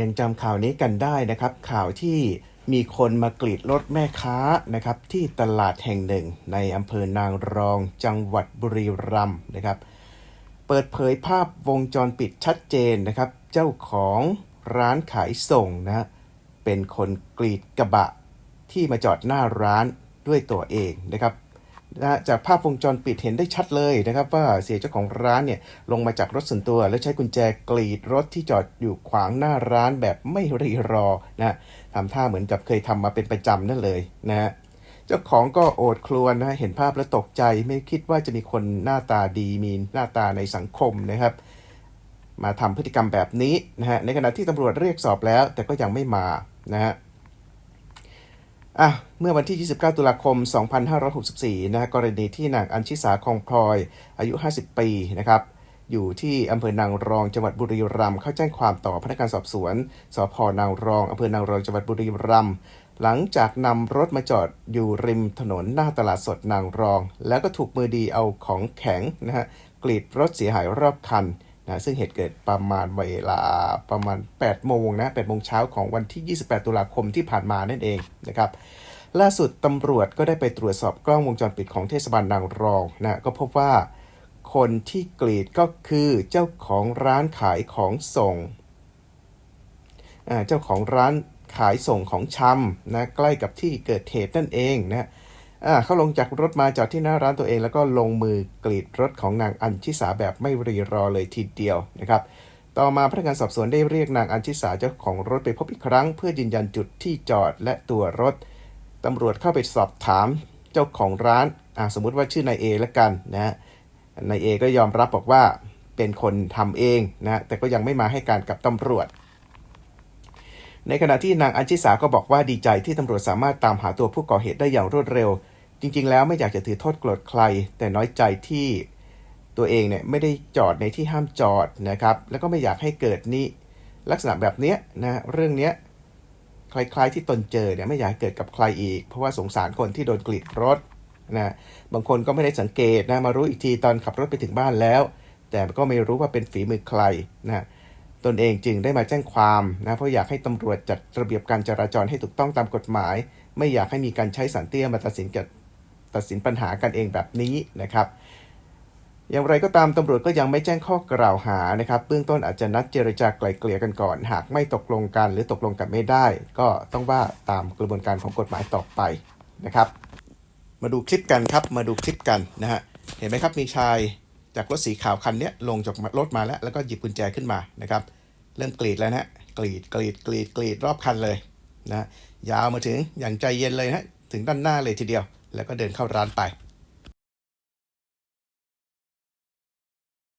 ยังจำข่าวนี้กันได้นะครับ ข่าวที่มีคนมากรีดรถแม่ค้านะครับ ที่ตลาดแห่งหนึ่ง ในอำเภอนางรอง จังหวัดบุรีรัมย์นะครับ เปิดเผยภาพวงจรปิดชัดเจนนะครับ เจ้าของร้านขายส่งนะเป็นคนกรีดกระบะที่มาจอดหน้าร้านด้วยตัวเองนะครับ นะจากภาพวงจรปิดเห็นได้ชัดเลยนะครับว่าเสียเจ้าของร้านเนี่ยลงมาจากรถส่วนตัว แล้วใช้กุญแจกรีดรถที่จอดอยู่ขวางหน้าร้านแบบไม่รีรอนะฮะทำท่าเหมือนกับเคยทำมาเป็นประจำนั่นเลยนะฮะเจ้าของก็โอดครวญนะเห็นภาพแล้วตกใจไม่คิดว่าจะมีคนหน้าตาดีมีหน้าตาในสังคมนะครับ มาทำพฤติกรรมแบบนี้นะฮะในขณะที่ตำรวจเรียกสอบแล้ว แต่ก็ยังไม่มานะฮะ อะเมื่อวันที่ 29 ตุลาคม 2564 นะกรณีที่นางอัญชิสาคองพลอย อายุ 50 ปีนะครับ อยู่ที่อำเภอนางรองจังหวัดบุรีรัมย์เข้าแจ้งความต่อพนักงานสอบสวนสพนางรองอำเภอนางรองจังหวัดบุรีรัมย์หลังจากนำรถมาจอดอยู่ริมถนนหน้าตลาดสดนางรอง แล้วก็ถูกมือดีเอาของแข็งนะฮะกรีดรถเสียหายรอบคัน นะซึ่งเหตุเกิดประมาณเวลาประมาณ 8 โมงนะ8โมงเช้าของวันที่ 28 ตุลาคมที่ผ่านมานั่นเองนะครับล่าสุดตำรวจก็ได้ไปตรวจสอบกล้องวงจรปิดของเทศบาลนางรองนะก็พบว่าคนที่กรีดก็คือเจ้าของร้านขายของส่ง เจ้าของร้านขายส่งของชำนะใกล้กับที่เกิดเหตุนั่นเองนะ เขาลงจากรถมาจอดที่หน้าร้านตัวเองแล้วก็ลงมือกรีดรถของนางอัญชิสาแบบไม่รีรอเลยทีเดียวนะครับ ต่อมาพนักงานสอบสวนได้เรียกนางอัญชิสาเจ้าของรถไปพบอีกครั้ง เพื่อยืนยันจุดที่จอดและตัวรถตำรวจเข้าไปสอบถามเจ้าของร้านอ่าสมมุติว่าชื่อนายเอละกันนะนายเอก็ยอมรับบอกว่าเป็นคนทำเองนะแต่ก็ยังไม่มาให้การกับตำรวจ ในขณะที่นางอัญชิสาก็บอกว่าดีใจที่ตำรวจสามารถตามหาตัวผู้ก่อเหตุได้อย่างรวดเร็ว จริง ๆ แล้วไม่อยากจะถือโทษโกรธใคร แต่น้อยใจที่ตัวเองเนี่ยไม่ได้จอดในที่ห้ามจอดนะครับแล้วก็ไม่อยากให้เกิดนี่ลักษณะแบบเนี้ยนะเรื่องเนี้ยคล้ายๆที่ตนเจอเนี่ยไม่อยากเกิดกับใครอีก เพราะว่าสงสารคนที่โดนกรีดรถนะบางคนก็ไม่ได้สังเกตนะมารู้อีกทีตอนขับรถไปถึงบ้านแล้ว แต่ก็ไม่รู้ว่าเป็นฝีมือใครนะ ตนเองจึงได้มาแจ้งความนะเพราะอยากให้ตำรวจจัดระเบียบการจราจรให้ถูกต้องตามกฎหมาย ไม่อยากให้มีการใช้สารเตี้ยมาตัดสินกับตัดสินปัญหากันเองแบบนี้นะครับ อย่างไรก็ตามตำรวจก็ยังไม่แจ้งข้อกล่าวหานะครับเบื้องต้นอาจจะนัดเจรจาไกล่เกลี่ยกันก่อน หากไม่ตกลงกันหรือตกลงกันไม่ได้ ก็ต้องว่าตามกระบวนการของกฎหมายต่อไปนะครับ มาดูคลิปกันครับมาดูคลิปกันนะฮะเห็นไหมครับมีชายจากรถสีขาวคันนี้ลงจากรถมาแล้ว แล้วก็หยิบกุญแจขึ้นมานะครับ เริ่มกรีดแล้วนะฮะกรีดกรีดกรีดกรีดรอบคันเลยนะยาวมาถึงอย่างใจเย็นเลยนะฮะถึงด้านหน้าเลยทีเดียว แล้วก็เดินเข้าร้านไป